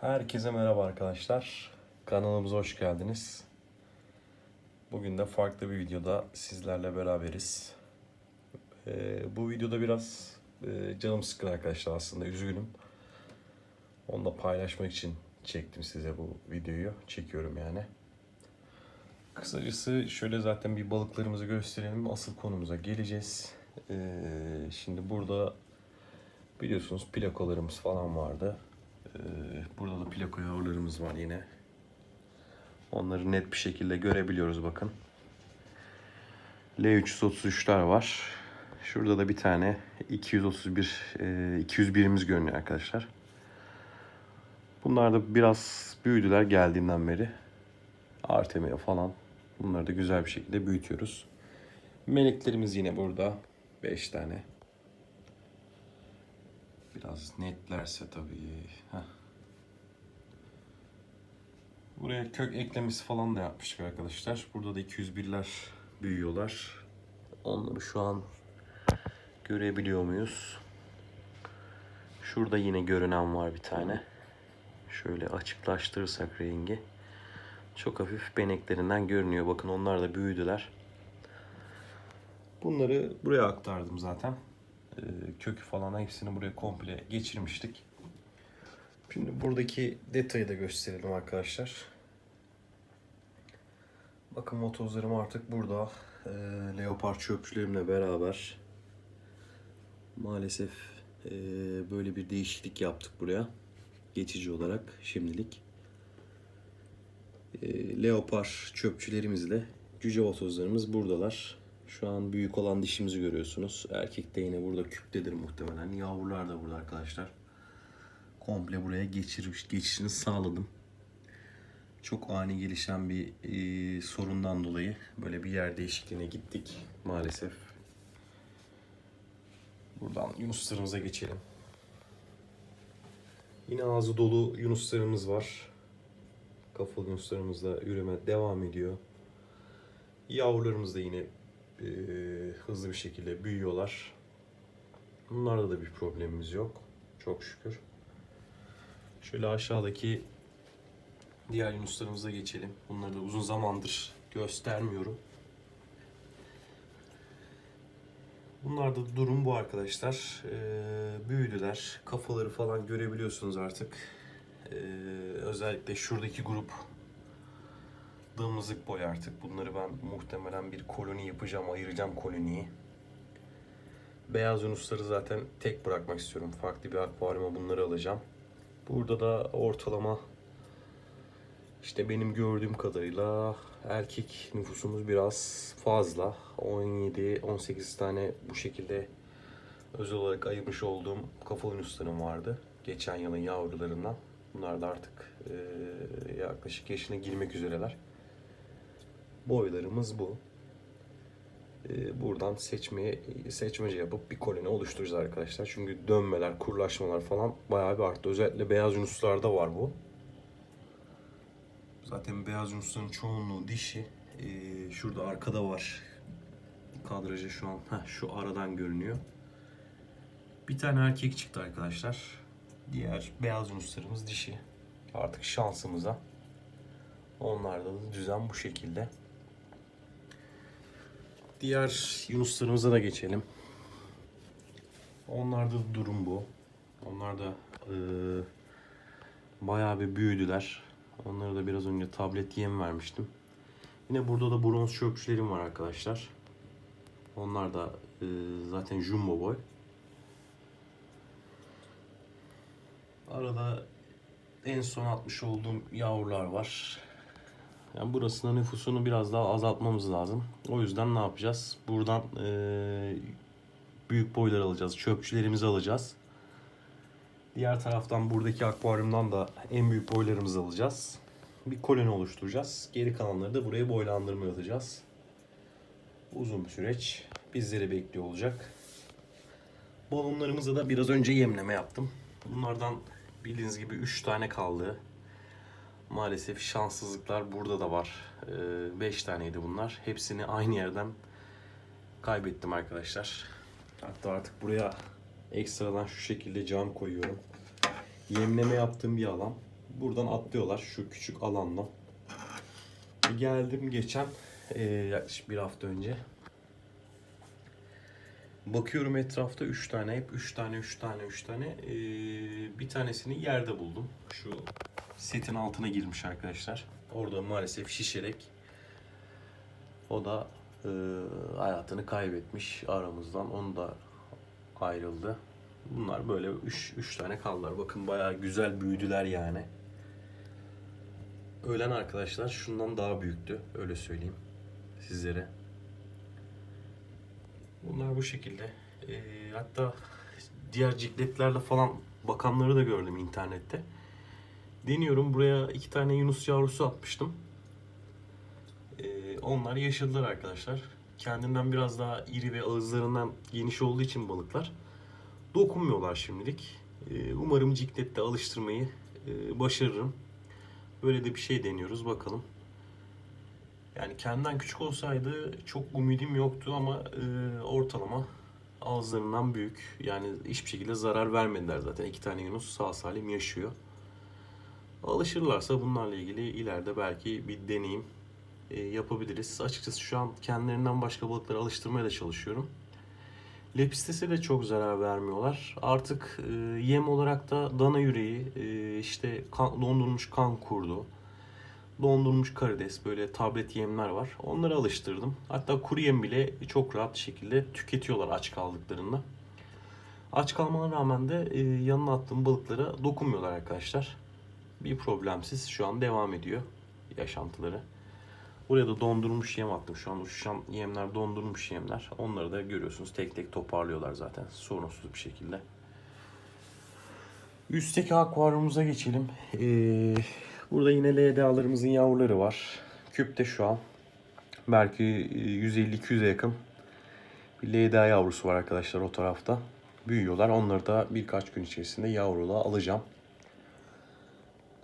Herkese merhaba arkadaşlar. Kanalımıza hoş geldiniz. Bugün de farklı bir videoda sizlerle beraberiz. Ee, bu videoda biraz e, canım sıkkın arkadaşlar aslında üzgünüm. Onu da paylaşmak için çektim size bu videoyu. Çekiyorum yani. Kısacası şöyle zaten bir balıklarımızı gösterelim. Asıl konumuza geleceğiz. Ee, şimdi burada biliyorsunuz plakalarımız falan vardı. Ee, burada da plaka yavrularımız var yine. Onları net bir şekilde görebiliyoruz bakın. L333'ler var. Şurada da bir tane 231 e, 201'imiz görünüyor arkadaşlar. Bunlar da biraz büyüdüler geldiğinden beri. Artemia falan. Bunları da güzel bir şekilde büyütüyoruz. Meleklerimiz yine burada. 5 tane. Biraz netlerse tabii. Heh. Buraya kök eklemesi falan da yapmıştık arkadaşlar. Burada da 201'ler büyüyorlar. Onları şu an görebiliyor muyuz? Şurada yine görünen var bir tane. Şöyle açıklaştırırsak rengi. Çok hafif beneklerinden görünüyor. Bakın onlar da büyüdüler. Bunları buraya aktardım zaten. Ee, kökü falan hepsini buraya komple geçirmiştik. Şimdi buradaki detayı da gösterelim arkadaşlar. Bakın motozlarım artık burada. Ee, leopar çöpçülerimle beraber. Maalesef ee, böyle bir değişiklik yaptık buraya. Geçici olarak şimdilik. Leopar çöpçülerimizle cüce vatozlarımız buradalar. Şu an büyük olan dişimizi görüyorsunuz. Erkek de yine burada küptedir muhtemelen. Yavrular da burada arkadaşlar. Komple buraya geçirmiş, geçişini sağladım. Çok ani gelişen bir e, sorundan dolayı böyle bir yer değişikliğine gittik maalesef. Buradan yunuslarımıza geçelim. Yine ağzı dolu yunuslarımız var. Kafalı yunuslarımız da üreme devam ediyor. Yavrularımız da yine e, hızlı bir şekilde büyüyorlar. Bunlarda da bir problemimiz yok. Çok şükür. Şöyle aşağıdaki diğer yunuslarımıza geçelim. Bunları da uzun zamandır göstermiyorum. Bunlar da durum bu arkadaşlar. Ee, büyüdüler. Kafaları falan görebiliyorsunuz artık. Ee, özellikle şuradaki grup Dımızık boy artık. Bunları ben muhtemelen bir koloni yapacağım. Ayıracağım koloniyi. Beyaz yunusları zaten tek bırakmak istiyorum. Farklı bir akvaryuma bunları alacağım. Burada da ortalama işte benim gördüğüm kadarıyla erkek nüfusumuz biraz fazla. 17-18 tane bu şekilde özel olarak ayırmış olduğum kafalı yunuslarım vardı. Geçen yılın yavrularından. Bunlar da artık yaklaşık yaşına girmek üzereler boylarımız bu. Ee, buradan seçmeye seçmece yapıp bir koloni oluşturacağız arkadaşlar. Çünkü dönmeler, kurlaşmalar falan bayağı bir arttı. Özellikle beyaz yunuslarda var bu. Zaten beyaz yunusların çoğunluğu dişi. Ee, şurada arkada var. Kadrajı şu an heh, şu aradan görünüyor. Bir tane erkek çıktı arkadaşlar. Diğer beyaz yunuslarımız dişi. Artık şansımıza. Onlarda da düzen bu şekilde. Diğer yunuslarımıza da geçelim. Onlarda da durum bu. Onlar da e, bayağı bir büyüdüler. Onlara da biraz önce tablet yem vermiştim. Yine burada da bronz çöpçülerim var arkadaşlar. Onlar da e, zaten jumbo boy. Arada en son atmış olduğum yavrular var. Yani burasının nüfusunu biraz daha azaltmamız lazım. O yüzden ne yapacağız? Buradan e, büyük boylar alacağız. Çöpçülerimizi alacağız. Diğer taraftan buradaki akvaryumdan da en büyük boylarımızı alacağız. Bir koloni oluşturacağız. Geri kalanları da buraya boylandırma yapacağız. Uzun bir süreç. Bizleri bekliyor olacak. Balonlarımıza da biraz önce yemleme yaptım. Bunlardan bildiğiniz gibi 3 tane kaldı. Maalesef şanssızlıklar burada da var. 5 taneydi bunlar. Hepsini aynı yerden kaybettim arkadaşlar. Hatta artık buraya ekstradan şu şekilde cam koyuyorum. Yemleme yaptığım bir alan. buradan atlıyorlar şu küçük alandan. Geldim geçen e, yaklaşık bir hafta önce. Bakıyorum etrafta 3 tane hep 3 tane 3 tane 3 tane. E, bir tanesini yerde buldum. Şu setin altına girmiş arkadaşlar. Orada maalesef şişerek o da e, hayatını kaybetmiş aramızdan. Onu da ayrıldı. Bunlar böyle 3 3 tane kaldılar. Bakın bayağı güzel büyüdüler yani. Ölen arkadaşlar şundan daha büyüktü. Öyle söyleyeyim sizlere. Bunlar bu şekilde. Ee, hatta diğer cikletlerle falan bakanları da gördüm internette. Deniyorum buraya iki tane yunus yavrusu atmıştım. Ee, onlar yaşadılar arkadaşlar. Kendinden biraz daha iri ve ağızlarından geniş olduğu için balıklar dokunmuyorlar şimdilik. Ee, umarım ciklette alıştırmayı e, başarırım. Böyle de bir şey deniyoruz bakalım. Yani kendinden küçük olsaydı çok ümidim yoktu ama e, ortalama ağızlarından büyük. Yani hiçbir şekilde zarar vermediler zaten. İki tane Yunus sağ salim yaşıyor. Alışırlarsa bunlarla ilgili ileride belki bir deneyim e, yapabiliriz. Açıkçası şu an kendilerinden başka balıkları alıştırmaya da çalışıyorum. Lepistese de çok zarar vermiyorlar. Artık e, yem olarak da dana yüreği, e, işte kan, dondurulmuş kan kurdu, dondurulmuş karides böyle tablet yemler var. Onları alıştırdım. Hatta kuru yem bile çok rahat şekilde tüketiyorlar aç kaldıklarında. Aç kalmalarına rağmen de e, yanına attığım balıklara dokunmuyorlar arkadaşlar. Bir problemsiz şu an devam ediyor yaşantıları. Buraya da dondurulmuş yem attım. Şu an uçuşan yemler dondurulmuş yemler. Onları da görüyorsunuz tek tek toparlıyorlar zaten sorunsuz bir şekilde. Üstteki akvaryumumuza geçelim. Ee, burada yine LDA'larımızın yavruları var. Küpte şu an belki 150-200'e yakın bir LDA yavrusu var arkadaşlar o tarafta. Büyüyorlar. Onları da birkaç gün içerisinde yavruluğa alacağım.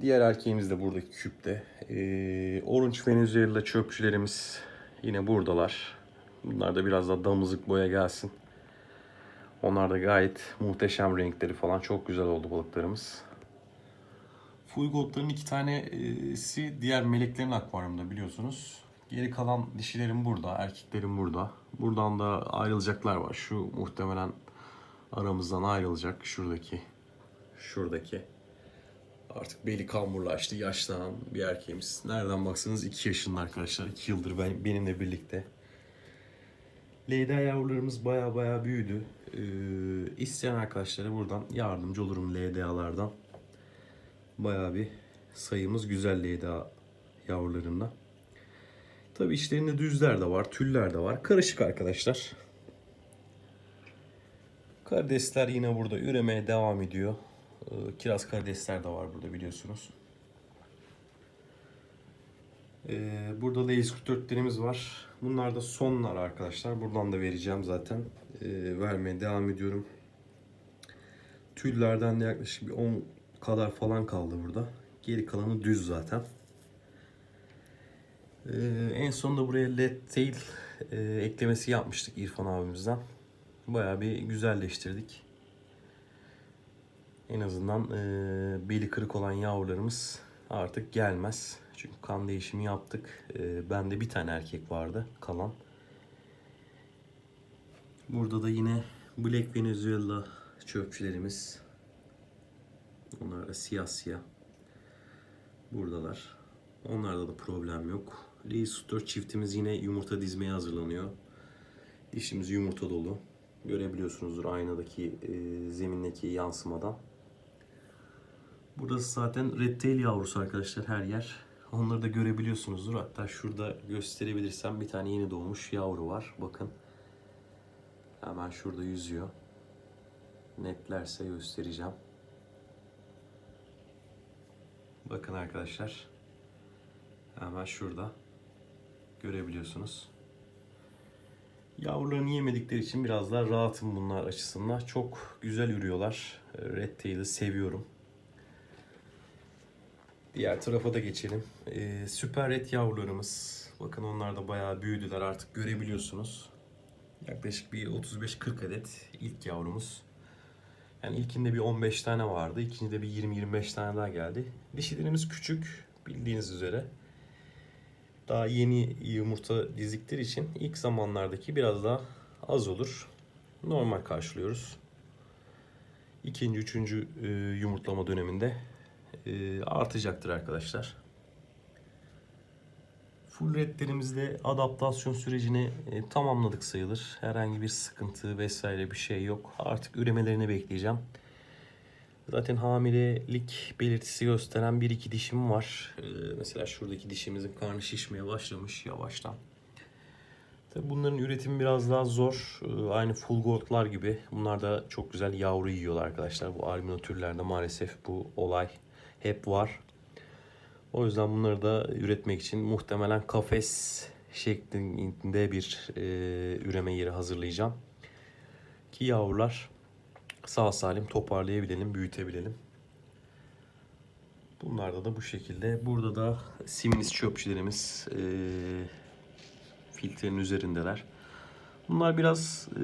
Diğer erkeğimiz de buradaki küpte. Ee, Orange Venezuela çöpçülerimiz yine buradalar. Bunlar da biraz daha damızlık boya gelsin. Onlar da gayet muhteşem renkleri falan. Çok güzel oldu balıklarımız. Full iki tanesi diğer meleklerin akvaryumda biliyorsunuz. Geri kalan dişilerim burada, erkeklerim burada. Buradan da ayrılacaklar var. Şu muhtemelen aramızdan ayrılacak şuradaki. Şuradaki. Artık beli kamburlaştı, yaşlanan bir erkeğimiz. Nereden baksanız 2 yaşında arkadaşlar. 2 yıldır ben, benimle birlikte. Leyda yavrularımız baya baya büyüdü. Ee, isteyen arkadaşlara buradan yardımcı olurum LDA'lardan. Baya bir sayımız güzel LDA yavrularında. Tabi içlerinde düzler de var, tüller de var. Karışık arkadaşlar. Karidesler yine burada üremeye devam ediyor. Ee, Kiraz karidesler de var burada biliyorsunuz. Ee, burada Layers 44'lerimiz var. Bunlar da sonlar arkadaşlar. Buradan da vereceğim zaten. Ee, vermeye devam ediyorum. Tüllerden de yaklaşık bir 10 kadar falan kaldı burada. Geri kalanı düz zaten. Ee, en sonunda buraya led tail e, eklemesi yapmıştık İrfan abimizden. Bayağı bir güzelleştirdik. En azından e, beli kırık olan yavrularımız artık gelmez. Çünkü kan değişimi yaptık. E, bende bir tane erkek vardı kalan. Burada da yine Black Venezuela çöpçülerimiz. Onlar da siyah siyah. Buradalar. Onlarda da problem yok. Leisutor çiftimiz yine yumurta dizmeye hazırlanıyor. Dişimiz yumurta dolu. Görebiliyorsunuzdur aynadaki e, zemindeki yansımadan. Burası zaten red tail yavrusu arkadaşlar her yer. Onları da görebiliyorsunuzdur. Hatta şurada gösterebilirsem bir tane yeni doğmuş yavru var. Bakın. Hemen şurada yüzüyor. Netlerse göstereceğim. Bakın arkadaşlar. Hemen şurada. Görebiliyorsunuz. Yavrularını yemedikleri için biraz daha rahatım bunlar açısından. Çok güzel ürüyorlar. Red Tail'i seviyorum. Diğer tarafa da geçelim. Ee, süper red yavrularımız. Bakın onlar da bayağı büyüdüler artık görebiliyorsunuz. Yaklaşık bir 35-40 adet ilk yavrumuz. Yani ilkinde bir 15 tane vardı. ikincide bir 20-25 tane daha geldi. Dişilerimiz küçük bildiğiniz üzere. Daha yeni yumurta dizdikleri için ilk zamanlardaki biraz daha az olur. Normal karşılıyoruz. İkinci, üçüncü e, yumurtlama döneminde e, artacaktır arkadaşlar. Full redlerimizde adaptasyon sürecini e, tamamladık sayılır. Herhangi bir sıkıntı vesaire bir şey yok. Artık üremelerini bekleyeceğim. Zaten hamilelik belirtisi gösteren bir iki dişim var. E, mesela şuradaki dişimizin karnı şişmeye başlamış yavaştan. Tabii bunların üretimi biraz daha zor. Aynı full goldlar gibi. Bunlar da çok güzel yavru yiyorlar arkadaşlar. Bu albino türlerde maalesef bu olay hep var. O yüzden bunları da üretmek için muhtemelen kafes şeklinde bir e, üreme yeri hazırlayacağım. Ki yavrular sağ salim toparlayabilelim, büyütebilelim. Bunlarda da bu şekilde. Burada da siminiz çöpçülerimiz e, filtrenin üzerindeler. Bunlar biraz e,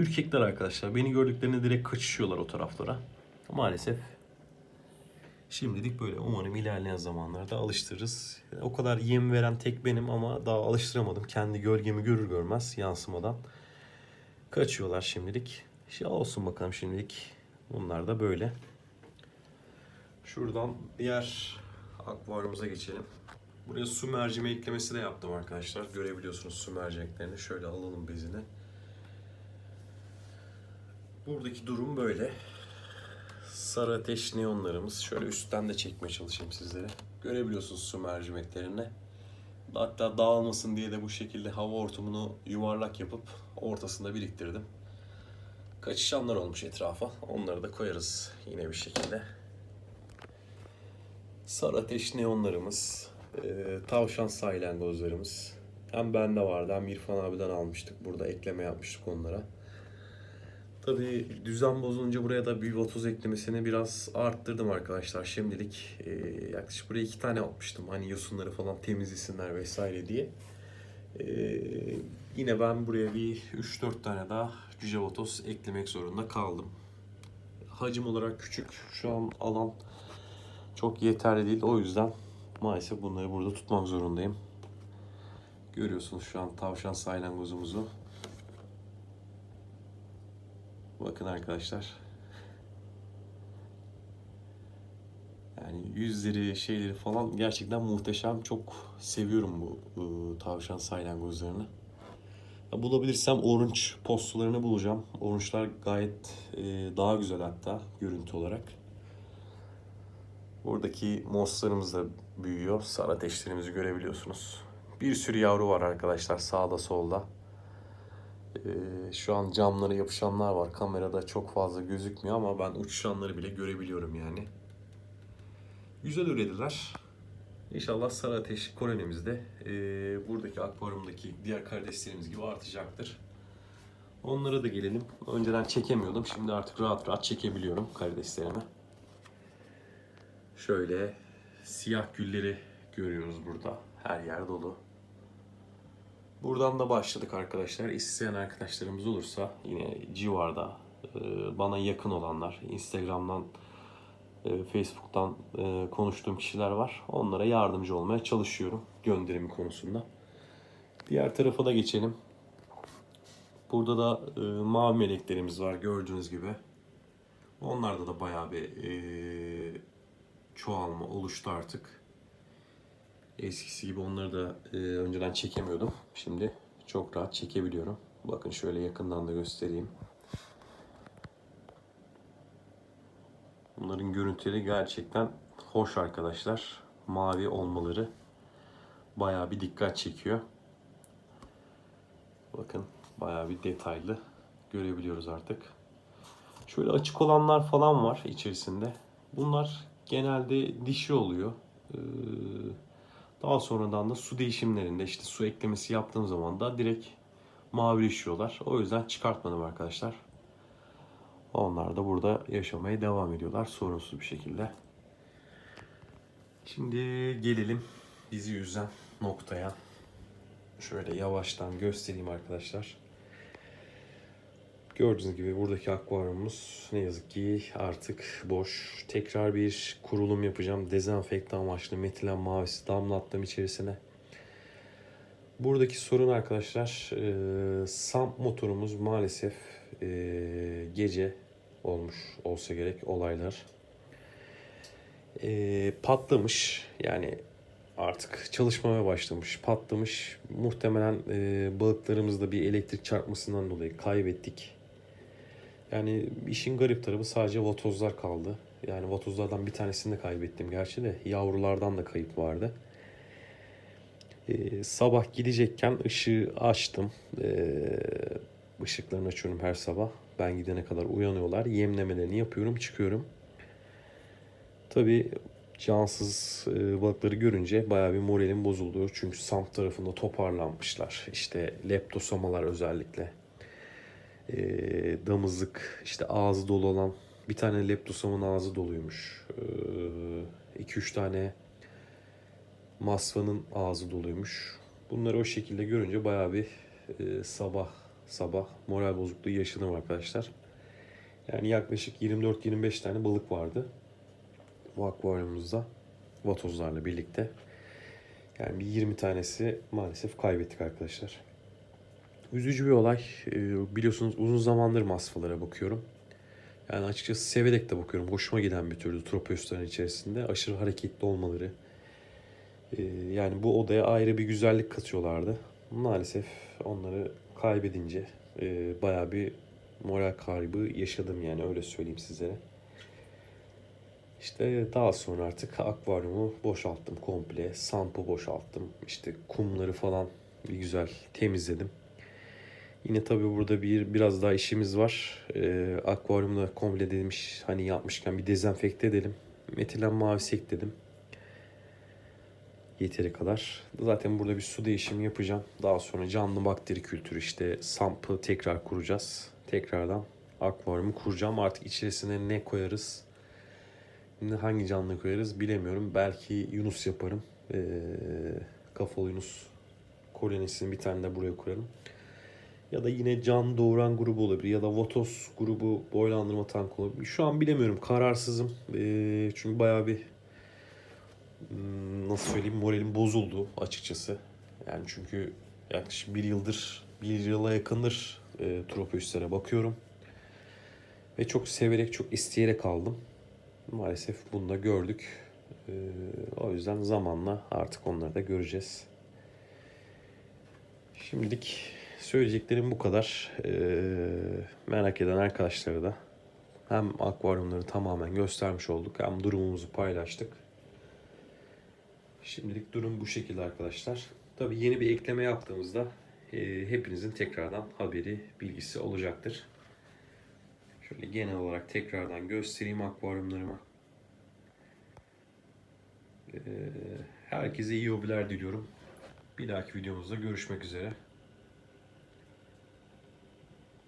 ürkekler arkadaşlar. Beni gördüklerinde direkt kaçışıyorlar o taraflara. Maalesef Şimdilik böyle. Umarım ilerleyen zamanlarda alıştırırız. O kadar yem veren tek benim ama daha alıştıramadım. Kendi gölgemi görür görmez yansımadan. Kaçıyorlar şimdilik. Şey olsun bakalım şimdilik. Bunlar da böyle. Şuradan diğer akvaryumumuza geçelim. Buraya su mercimeği eklemesi de yaptım arkadaşlar. Görebiliyorsunuz su mercimeklerini. Şöyle alalım bezini. Buradaki durum böyle sarı ateş neonlarımız. Şöyle üstten de çekmeye çalışayım sizlere. Görebiliyorsunuz su mercimeklerini. Hatta dağılmasın diye de bu şekilde hava hortumunu yuvarlak yapıp ortasında biriktirdim. Kaçışanlar olmuş etrafa. Onları da koyarız yine bir şekilde. Sarı ateş neonlarımız. e, tavşan saylangozlarımız. Hem bende vardı hem İrfan abiden almıştık. Burada ekleme yapmıştık onlara. Tabii düzen bozulunca buraya da bir vatoz eklemesini biraz arttırdım arkadaşlar. Şimdilik e, yaklaşık buraya iki tane atmıştım. Hani yosunları falan temizlesinler vesaire diye. E, yine ben buraya bir 3-4 tane daha cüce vatoz eklemek zorunda kaldım. Hacim olarak küçük. Şu an alan çok yeterli değil. O yüzden maalesef bunları burada tutmak zorundayım. Görüyorsunuz şu an tavşan saylangozumuzu. Bakın arkadaşlar. Yani yüzleri, şeyleri falan gerçekten muhteşem. Çok seviyorum bu, bu tavşan saylangozlarını. Ya bulabilirsem orange postularını bulacağım. Orange'lar gayet e, daha güzel hatta görüntü olarak. Buradaki mosslarımız da büyüyor. Sarı ateşlerimizi görebiliyorsunuz. Bir sürü yavru var arkadaşlar sağda solda. Ee, şu an camlara yapışanlar var. Kamerada çok fazla gözükmüyor ama ben uçuşanları bile görebiliyorum yani. Güzel ürediler. İnşallah sarı ateş kolonimizde e, buradaki akvaryumdaki diğer kardeşlerimiz gibi artacaktır. Onlara da gelelim. Önceden çekemiyordum. Şimdi artık rahat rahat çekebiliyorum kardeşlerimi. Şöyle siyah gülleri görüyoruz burada. Her yer dolu. Buradan da başladık arkadaşlar. İsteyen arkadaşlarımız olursa yine civarda e, bana yakın olanlar, Instagram'dan, e, Facebook'tan e, konuştuğum kişiler var. Onlara yardımcı olmaya çalışıyorum gönderimi konusunda. Diğer tarafa da geçelim. Burada da mavi meleklerimiz var gördüğünüz gibi. Onlarda da bayağı bir çoğalma oluştu artık. Eskisi gibi onları da e, önceden çekemiyordum. Şimdi çok rahat çekebiliyorum. Bakın şöyle yakından da göstereyim. Bunların görüntüleri gerçekten hoş arkadaşlar. Mavi olmaları bayağı bir dikkat çekiyor. Bakın bayağı bir detaylı görebiliyoruz artık. Şöyle açık olanlar falan var içerisinde. Bunlar genelde dişi oluyor. Ee, daha sonradan da su değişimlerinde işte su eklemesi yaptığım zaman da direkt mavileşiyorlar. O yüzden çıkartmadım arkadaşlar. Onlar da burada yaşamaya devam ediyorlar sorunsuz bir şekilde. Şimdi gelelim bizi üzen noktaya. Şöyle yavaştan göstereyim arkadaşlar. Gördüğünüz gibi buradaki akvaryumumuz ne yazık ki artık boş. Tekrar bir kurulum yapacağım. Dezenfekte amaçlı metilen mavisi damlattım içerisine. Buradaki sorun arkadaşlar e, SAMP motorumuz maalesef e, gece olmuş olsa gerek olaylar. E, patlamış yani artık çalışmaya başlamış patlamış. Muhtemelen e, balıklarımızda bir elektrik çarpmasından dolayı kaybettik. Yani işin garip tarafı sadece vatozlar kaldı. Yani vatozlardan bir tanesini de kaybettim gerçi de yavrulardan da kayıp vardı. Ee, sabah gidecekken ışığı açtım. Ee, ışıklarını açıyorum her sabah. Ben gidene kadar uyanıyorlar. Yemlemelerini yapıyorum, çıkıyorum. Tabii cansız e, balıkları görünce bayağı bir moralim bozuldu. Çünkü SAMP tarafında toparlanmışlar. İşte leptosamalar özellikle. E, damızlık, işte ağzı dolu olan bir tane leptosamın ağzı doluymuş. 2-3 tane Masvanın ağzı doluymuş. Bunları o şekilde görünce bayağı bir e, sabah sabah moral bozukluğu yaşadım arkadaşlar. Yani yaklaşık 24-25 tane balık vardı. Bu akvaryumumuzda. Vatozlarla birlikte. Yani bir 20 tanesi maalesef kaybettik arkadaşlar. Üzücü bir olay. E, biliyorsunuz uzun zamandır masfalara bakıyorum. Yani açıkçası severek de bakıyorum. Hoşuma giden bir türlü tropoüslerin içerisinde. Aşırı hareketli olmaları, ee, yani bu odaya ayrı bir güzellik katıyorlardı. Maalesef onları kaybedince e, bayağı bir moral kaybı yaşadım yani öyle söyleyeyim sizlere. İşte daha sonra artık akvaryumu boşalttım komple. Sampı boşalttım. İşte kumları falan bir güzel temizledim. Yine tabii burada bir biraz daha işimiz var. Ee, akvaryumda komple demiş hani yapmışken bir dezenfekte edelim. Metilen mavisi ekledim yeteri kadar. Zaten burada bir su değişimi yapacağım. Daha sonra canlı bakteri kültürü işte sampı tekrar kuracağız. Tekrardan akvaryumu kuracağım. Artık içerisine ne koyarız? Hangi canlı koyarız bilemiyorum. Belki Yunus yaparım. Ee, kafalı Yunus kolonisini bir tane de buraya koyarım. Ya da yine can doğuran grubu olabilir. Ya da Votos grubu boylandırma tankı olabilir. Şu an bilemiyorum. Kararsızım. Ee, çünkü bayağı bir Hmm, nasıl söyleyeyim moralim bozuldu açıkçası. Yani çünkü yaklaşık bir yıldır, bir yıla yakındır e, tropoüslere bakıyorum. Ve çok severek, çok isteyerek aldım. Maalesef bunu da gördük. E, o yüzden zamanla artık onları da göreceğiz. Şimdilik söyleyeceklerim bu kadar. E, merak eden arkadaşlara da hem akvaryumları tamamen göstermiş olduk hem durumumuzu paylaştık. Şimdilik durum bu şekilde arkadaşlar. Tabi yeni bir ekleme yaptığımızda e, hepinizin tekrardan haberi, bilgisi olacaktır. Şöyle genel olarak tekrardan göstereyim akvaryumlarımı. E, herkese iyi hobiler diliyorum. Bir dahaki videomuzda görüşmek üzere.